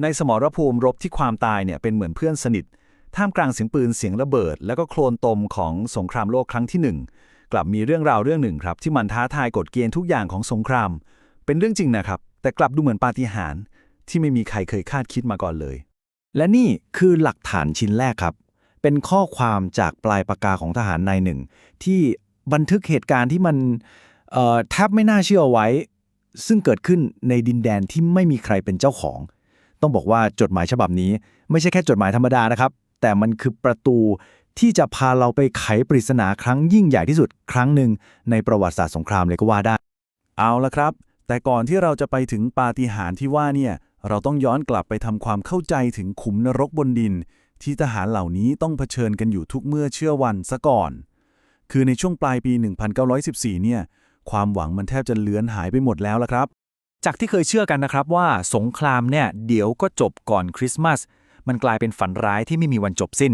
ในสมรภูมิรบที่ความตายเนี่ยเป็นเหมือนเพื่อนสนิท ท่ามกลางเสียงปืนเสียงระเบิด แล้วก็โคลนตมของสงครามโลกครั้งที่หนึ่งกลับมีเรื่องราวเรื่องหนึ่งครับ ที่มันท้าทายกฎเกณฑ์ทุกอย่างของสงคราม เป็นเรื่องจริงนะครับ แต่กลับดูเหมือนปาฏิหาริย์ที่ไม่มีใครเคยคาดคิดมาก่อนเลย และนี่คือหลักฐานชิ้นแรกครับ เป็นข้อความจากปลายปากกาของทหารนายหนึ่ง ที่บันทึกเหตุการณ์ที่มันเอ่อแทบไม่น่าเชื่อไว้ ซึ่งเกิดขึ้นในดินแดนที่ไม่มีใครเป็นเจ้าของ ต้องบอกว่าจดหมายฉบับนี้ ไม่ใช่แค่จดหมายธรรมดานะครับ แต่มันคือประตูที่จะพาเราไปไขปริศนาครั้งยิ่งใหญ่ที่สุดครั้งหนึ่งในประวัติศาสตร์สงครามเลยก็ว่าได้ เอาละครับ แต่ก่อนที่เราจะไปถึงปาฏิหาริย์ที่ว่าเนี่ย เราต้องย้อนกลับไปทำความเข้าใจถึงขุมนรกบนดิน ที่ทหารเหล่านี้ต้องเผชิญกันอยู่ทุกเมื่อเชื่อวันซะก่อน คือในช่วงปลายปี 1914 เนี่ย ความหวังมันแทบจะเลือนหายไปหมดแล้วละครับ จากที่เคยเชื่อกันนะครับว่าสงครามเนี่ยเดี๋ยวก็จบก่อนคริสต์มาส มันกลายเป็นฝันร้ายที่ไม่มีวันจบสิ้น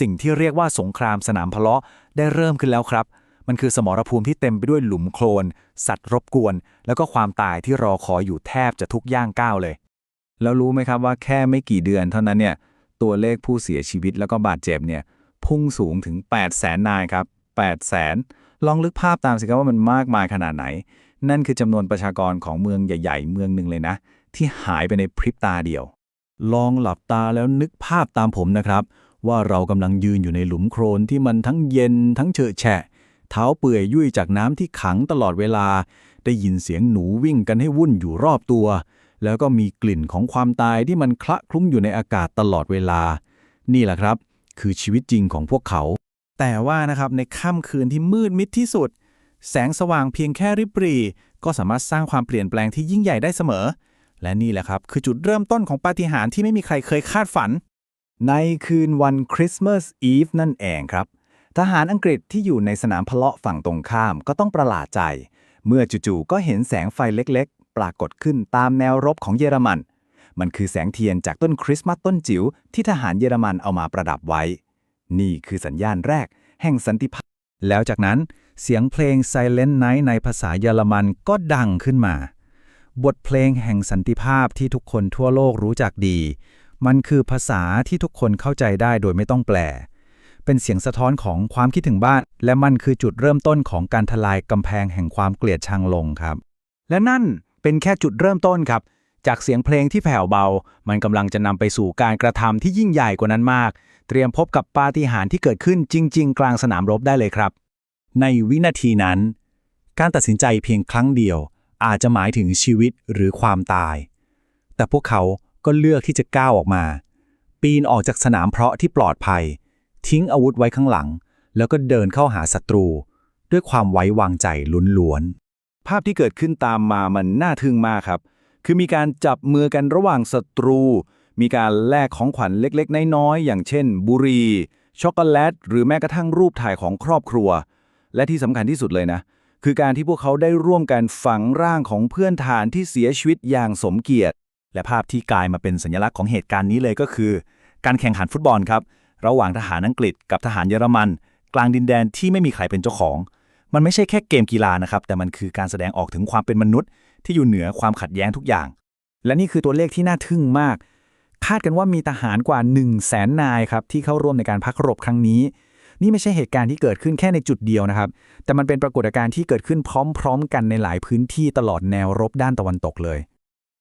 สิ่งที่เรียกว่าสงครามสนามพะเลาะได้เริ่มขึ้นแล้วครับ มันคือสมรภูมิที่เต็มไปด้วยหลุมโคลน สัตว์รบกวน แล้วก็ความตายที่รอคอยอยู่แทบจะทุกย่างก้าวเลย แล้วรู้ไหมครับว่าแค่ไม่กี่เดือนเท่านั้นเนี่ยตัวเลขผู้เสียชีวิตแล้วก็บาดเจ็บเนี่ยพุ่งสูงถึง 8 0 0แสนนายครับ8 0 0แสนลองลึกภาพตามสิครับว่ามันมากมายขนาดไหน นั่นคือจำนวนประชากรของเมืองใหญ่ ๆ เมืองหนึ่งเลยนะ ที่หายไปในพริบตาเดียว ลองหลับตาแล้วนึกภาพตามผมนะครับ ว่าเรากำลังยืนอยู่ในหลุมโคลนที่มันทั้งเย็นทั้งเฉอะแฉะ เท้าเปื่อยยุ่ยจากน้ำที่ขังตลอดเวลา ได้ยินเสียงหนูวิ่งกันให้วุ่นอยู่รอบตัว แล้วก็มีกลิ่นของความตายที่มันคละคลุ้งอยู่ในอากาศตลอดเวลา นี่แหละครับ คือชีวิตจริงของพวกเขา แต่ว่านะครับในค่ำคืนที่มืดมิดที่สุด แสงสว่างเพียงแค่ริบหรีก็สามารถสร้างความเปลี่ยนแปลงที่ยิ่งใหญ่ได้เสมอ และนี่แหละครับ คือจุดเริ่มต้นของปาฏิหาริย์ที่ไม่มีใครเคยคาดฝัน ในคืนวันคริสต์มาสอีฟนั่นเองครับ ทหารอังกฤษที่อยู่ในสนามพะเลาะฝั่งตรงข้ามก็ต้องประหลาดใจ เมื่อจู่ๆก็เห็นแสงไฟเล็กๆ ปรากฏขึ้นตามแนวรบของเยอรมัน มันคือแสงเทียนจากต้นคริสต์มาสต้นจิ๋วที่ทหารเยอรมันเอามาประดับไว้ นี่คือสัญญาณแรก แห่งสันติภาพแล้วจากนั้น เสียงเพลง Silent Night ในภาษาเยอรมันก็ดังขึ้นมา บทเพลงแห่งสันติภาพที่ทุกคนทั่วโลกรู้จักดี มันคือภาษาที่ทุกคนเข้าใจได้โดยไม่ต้องแปล เป็นเสียงสะท้อนของความคิดถึงบ้าน และมันคือจุดเริ่มต้นของการทลายกำแพงแห่งความเกลียดชังลงครับ และนั่นเป็นแค่จุดเริ่มต้นครับ จากเสียงเพลงที่แผ่วเบา มันกำลังจะนำไปสู่การกระทำที่ยิ่งใหญ่กว่านั้นมาก เตรียมพบกับปาฏิหาริย์ที่เกิดขึ้นจริง ๆ กลางสนามรบได้เลยครับ ในวินาทีนั้น การตัดสินใจเพียงครั้งเดียวอาจจะหมายถึงชีวิตหรือความตาย แต่พวกเขาก็เลือกที่จะก้าวออกมา ปีนออกจากสนามเพราะที่ปลอดภัย ทิ้งอาวุธไว้ข้างหลัง แล้วก็เดินเข้าหาศัตรู ด้วยความไว้วางใจล้วนภาพที่เกิดขึ้นตามมามันน่าทึ่งมากครับ คือมีการจับมือกันระหว่างศัตรู มีการแลกของขวัญเล็กๆ น้อยๆ อย่างเช่น บุหรี่ช็อกโกแลต หรือแม้กระทั่งรูปถ่ายของครอบครัว และที่สำคัญที่สุดเลยนะ คือการที่พวกเขาได้ร่วมกันฝังร่างของเพื่อนทหารที่เสียชีวิตอย่างสมเกียรติ และภาพที่กลายมาเป็นสัญลักษณ์ของเหตุการณ์นี้เลยก็คือ การแข่งขันฟุตบอลครับ ระหว่างทหารอังกฤษกับทหารเยอรมัน กลางดินแดนที่ไม่มีใครเป็นเจ้าของ มันไม่ใช่แค่เกมกีฬานะครับ แต่มันคือการแสดงออกถึงความเป็นมนุษย์ ที่อยู่เหนือความขัดแย้งทุกอย่าง และนี่คือตัวเลขที่น่าทึ่งมาก คาดกันว่ามีทหารกว่า 1 0 0 0 0แสนนายครับที่เข้าร่วมในการพักรบครั้งนี้ นี่ไม่ใช่เหตุการณ์ที่เกิดขึ้นแค่ในจุดเดียวนะครับ แต่มันเป็นปรากฏการณ์ที่เกิดขึ้นพร้อมๆ กันในหลายพื้นที่ตลอดแนวรบด้านตะวันตกเลย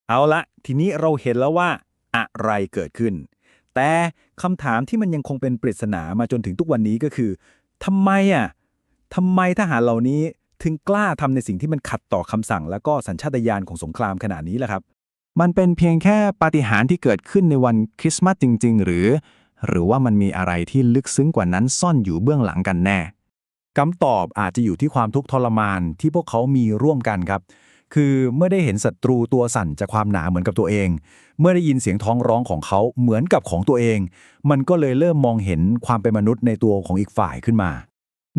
เอาละทีนี้เราเห็นแล้วว่า อะไรเกิดขึ้น แต่คำถามที่มันยังคงเป็นปริศนามาจนถึงทุกวันนี้ก็คือทำไมอะทำไมทหารเหล่านี้ถึงกล้าทำในสิ่งที่มันขัดต่อคำสั่ง และก็สัญชาตญาณของสงครามขนาดนี้ล่ะครับ มันเป็นเพียงแค่ปาฏิหาริย์ที่เกิดขึ้นในวันคริสต์มาสจริง ๆ หรือ หรือว่ามันมีอะไรที่ลึกซึ้งกว่านั้นซ่อนอยู่เบื้องหลังกันแน่คำตอบอาจจะอยู่ที่ความทุกข์ทรมานที่พวกเขามีร่วมกันครับ คือเมื่อได้เห็นศัตรูตัวสั่นจากความหนาเหมือนกับตัวเอง เมื่อได้ยินเสียงท้องร้องของเขาเหมือนกับของตัวเอง มันก็เลยเริ่มมองเห็นความเป็นมนุษย์ในตัวของอีกฝ่ายขึ้นมา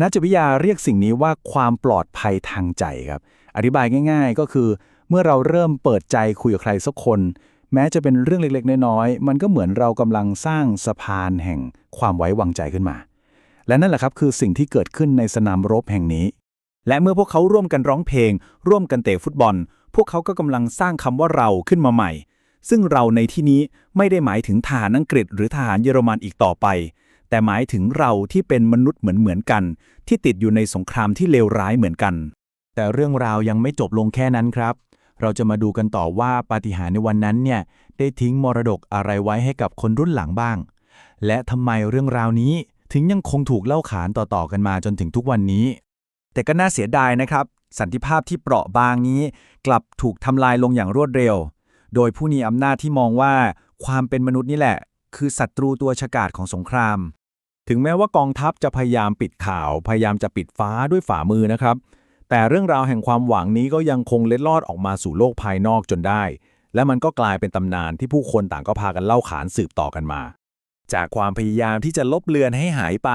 นักจิตวิทยาเรียกสิ่งนี้ว่าความปลอดภัยทางใจครับ อธิบายง่าย ๆ ก็คือ เมื่อเราเริ่มเปิดใจคุยกับใครสักคน แม้จะเป็นเรื่องเล็กๆ น้อยๆ มันก็เหมือนเรากำลังสร้างสะพานแห่งความไว้วางใจขึ้นมา และนั่นแหละครับคือสิ่งที่เกิดขึ้นในสนามรบแห่งนี้ และเมื่อพวกเขาร่วมกันร้องเพลง ร่วมกันเตะฟุตบอล พวกเขาก็กำลังสร้างคำว่าเราขึ้นมาใหม่ ซึ่งเราในที่นี้ไม่ได้หมายถึงทหารอังกฤษ หรือทหารเยอรมันอีกต่อไป แต่หมายถึงเราที่เป็นมนุษย์เหมือนเหมือนๆกัน ที่ติดอยู่ในสงครามที่เลวร้ายเหมือนกัน แต่เรื่องราวยังไม่จบลงแค่นั้นครับ เราจะมาดูกันต่อว่าปาฏิหาริย์ในวันนั้นเนี่ยได้ทิ้งมรดกอะไรไว้ให้กับคนรุ่นหลังบ้าง และทำไมเรื่องราวนี้ถึงยังคงถูกเล่าขานต่อๆกันมาจนถึงทุกวันนี้ แต่ก็น่าเสียดายนะครับ สันติภาพที่เปราะบางนี้ กลับถูกทำลายลงอย่างรวดเร็ว โดยผู้มีอำนาจที่มองว่าความเป็นมนุษย์นี่แหละ คือศัตรูตัวฉกาจของสงคราม ถึงแม้ว่ากองทัพจะพยายามปิดข่าว พยายามจะปิดฟ้าด้วยฝ่ามือนะครับ แต่เรื่องราวแห่งความหวังนี้ก็ยังคงเล็ดลอดออกมาสู่โลกภายนอกจนได้ และมันก็กลายเป็นตำนานที่ผู้คนต่างก็พากันเล่าขานสืบต่อกันมา จากความพยายามที่จะลบเลือนให้หายไป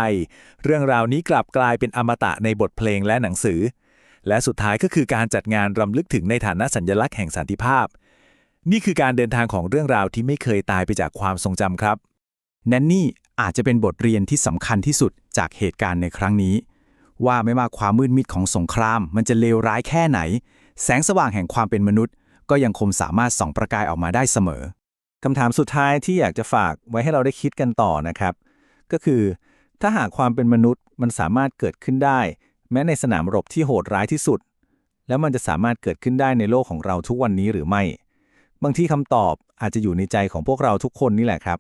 เรื่องราวนี้กลับกลายเป็นอมตะในบทเพลงและหนังสือ และสุดท้ายก็คือการจัดงานรำลึกถึงในฐานะสัญลักษณ์แห่งสันติภาพ นี่คือการเดินทางของเรื่องราวที่ไม่เคยตายไปจากความทรงจำครับแนนนี่อาจจะเป็นบทเรียนที่สำคัญที่สุดจากเหตุการณ์ในครั้งนี้ ว่าไม่ว่าความมืดมิดของสงคราม มันจะเลวร้ายแค่ไหน แสงสว่างแห่งความเป็นมนุษย์ ก็ยังคงสามารถส่องประกายออกมาได้เสมอคำถามสุดท้ายที่อยากจะฝากไว้ให้เราได้คิดกันต่อนะครับ ก็คือ ถ้าหากความเป็นมนุษย์มันสามารถเกิดขึ้นได้ แม้ในสนามรบที่โหดร้ายที่สุด แล้วมันจะสามารถเกิดขึ้นได้ในโลกของเราทุกวันนี้หรือไม่ บางที่คำตอบอาจจะอยู่ในใจของพวกเราทุกคนนี่แหละครับ